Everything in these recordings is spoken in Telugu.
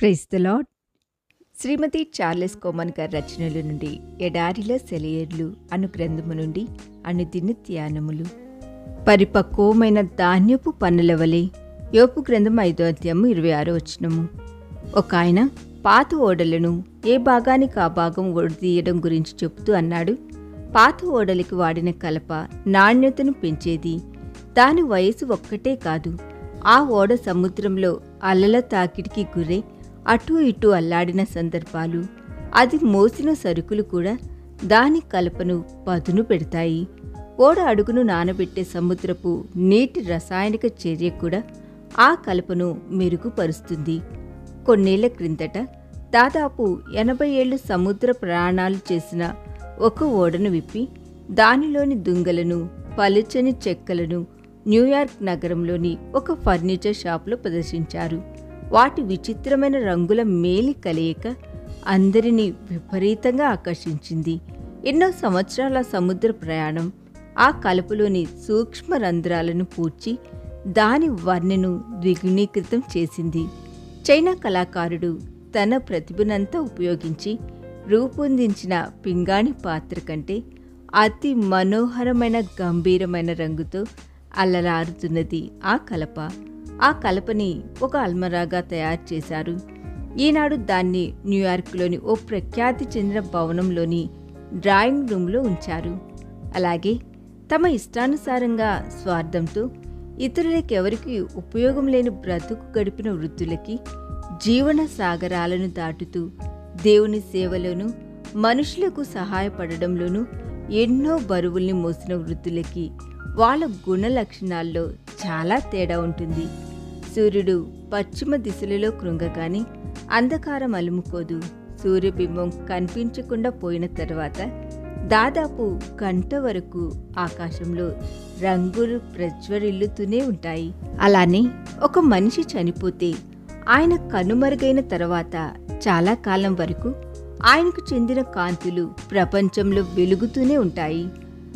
Praise the Lord Shrimati Charles Cowman గారి రచనల నుండి ఎడారిలో సెలయర్లు అను గ్రంథము నుండి అనుదిన ధ్యానములు. పరిపక్వమైన ధాన్యపు పన్నుల వలె యోపు గ్రంథం ఐదో అధ్యాయము ఇరవై ఆరో వచనము. ఒక ఆయన పాత ఓడలను ఏ భాగానికి ఆ భాగం ఓడదీయడం గురించి చెబుతూ అన్నాడు. పాత ఓడలికి వాడిన కలప నాణ్యతను పెంచేది. దాని వయసు ఒక్కటే కాదు ఆ ఓడ సముద్రంలో అలల తాకిడికి గురై అటూ ఇటూ అల్లాడిన సందర్భాలు అది మోసిన సరుకులు కూడా దాని కలపను పదును పెడతాయి. ఓడ అడుగును నానబెట్టే సముద్రపు నీటి రసాయనిక చర్య కూడా ఆ కలపను మెరుగుపరుస్తుంది. కొన్నేళ్ళ క్రిందట దాదాపు ఎనభై ఏళ్ళు సముద్ర ప్రయాణాలు చేసిన ఒక ఓడను విప్పి దానిలోని దుంగలను పలుచని చెక్కలను న్యూయార్క్ నగరంలోని ఒక ఫర్నిచర్ షాపులో ప్రదర్శించారు. వాటి విచిత్రమైన రంగుల మేలి కలయిక అందరినీ విపరీతంగా ఆకర్షించింది. ఎన్నో సంవత్సరాల సముద్ర ప్రయాణం ఆ కలుపులోని సూక్ష్మ రంధ్రాలను పూడ్చి దాని వర్ణను ద్విగుణీకృతం చేసింది. చైనా కళాకారుడు తన ప్రతిభనంతా ఉపయోగించి రూపొందించిన పింగాణి పాత్ర కంటే అతి మనోహరమైన గంభీరమైన రంగుతో అల్లలారుతున్నది ఆ కలప. ఆ కలపని ఒక అల్మరాగా తయారు చేశారు. ఈనాడు దాన్ని న్యూయార్క్లోని ఓ ప్రఖ్యాతి చెందిన భవనంలోని డ్రాయింగ్ రూమ్లో ఉంచారు. అలాగే తమ ఇష్టానుసారంగా స్వార్థంతో ఇతరులకెవరికి ఉపయోగం లేని బ్రతుకు గడిపిన వృద్ధులకి జీవన సాగరాలను దాటుతూ దేవుని సేవలోనూ మనుషులకు సహాయపడడంలోనూ ఎన్నో బరువుల్ని మోసిన వృద్ధులకి వాళ్ళ గుణ లక్షణాల్లో చాలా తేడా ఉంటుంది. సూర్యుడు పశ్చిమ దిశలలో కృంగగాని అంధకారం అలుముకోదు సూర్యబింబం కనిపించకుండా పోయిన తర్వాత దాదాపు గంట వరకు ఆకాశంలో రంగులు ప్రజ్వరిల్లుతూనే ఉంటాయి. అలానే ఒక మనిషి చనిపోతే ఆయన కనుమరుగైన తర్వాత చాలా కాలం వరకు ఆయనకు చెందిన కాంతులు ప్రపంచంలో వెలుగుతూనే ఉంటాయి.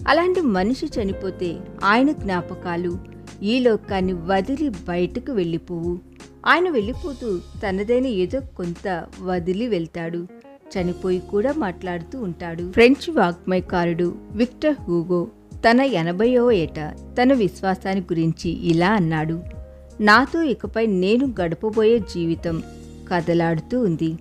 అలాంటి మనిషి చనిపోతే ఆయన జ్ఞాపకాలు ఈ లోకాన్ని వదిలి బయటకు వెళ్ళిపోవు. ఆయన వెళ్ళిపోతూ తనదైన ఏదో కొంత వదిలి వెళ్తాడు. చనిపోయి కూడా మాట్లాడుతూ ఉంటాడు. ఫ్రెంచ్ వాగ్మయకారుడు విక్టర్ హూగో తన ఎనభైవ ఏట తన విశ్వాసాన్ని గురించి ఇలా అన్నాడు. నాతో ఇకపై నేను గడపబోయే జీవితం కదలాడుతూ ఉంది.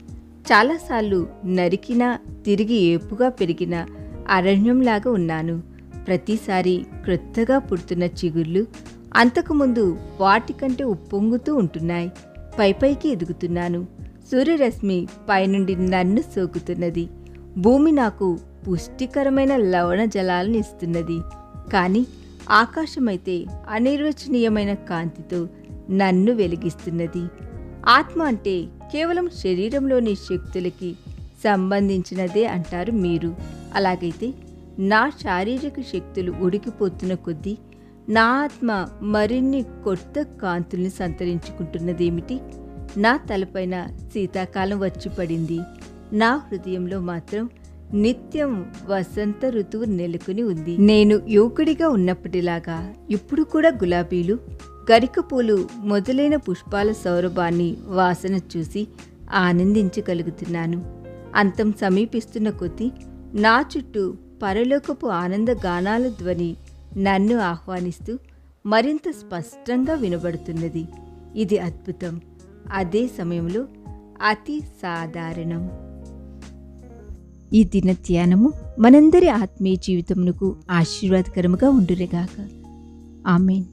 చాలాసార్లు నరికినా తిరిగి ఏపుగా పెరిగిన అరణ్యంలాగా ఉన్నాను. ప్రతిసారి క్రొత్తగా పుడుతున్న చిగుళ్ళు అంతకుముందు వాటికంటే ఉప్పొంగుతూ ఉంటున్నాయి. పైపైకి ఎదుగుతున్నాను. సూర్యరశ్మి పైనుండి నన్ను సోకుతున్నది. భూమి నాకు పుష్టికరమైన లవణ జలాలను ఇస్తున్నది. కానీ ఆకాశమైతే అనిర్వచనీయమైన కాంతితో నన్ను వెలిగిస్తున్నది. ఆత్మ అంటే కేవలం శరీరంలోని శక్తులకి సంబంధించినదే అంటారు మీరు. అలాగైతే నా శారీరక శక్తులు ఉడికిపోతున్న కొద్దీ నా ఆత్మ మరిన్ని కొత్త కాంతుల్ని సంతరించుకుంటున్నదేమిటి? నా తలపైన శీతాకాలం వచ్చి పడింది నా హృదయంలో మాత్రం నిత్యం వసంత ఋతువు నెలకొని ఉంది. నేను యువకుడిగా ఉన్నప్పటిలాగా ఇప్పుడు కూడా గులాబీలు గరికపూలు మొదలైన పుష్పాల సౌరభాన్ని వాసన చూసి ఆనందించగలుగుతున్నాను. అంతం సమీపిస్తున్న కొద్దీ నా చుట్టూ పరలోకపు ఆనంద గానాల ధ్వని నన్ను ఆహ్వానిస్తూ మరింత స్పష్టంగా వినబడుతున్నది. ఇది అద్భుతం. అదే సమయంలో అతి సాధారణం. ఈ దిన ధ్యానము మనందరి ఆత్మీయ జీవితమునకు ఆశీర్వాదకరముగా ఉండురేగాక ఆమెన్.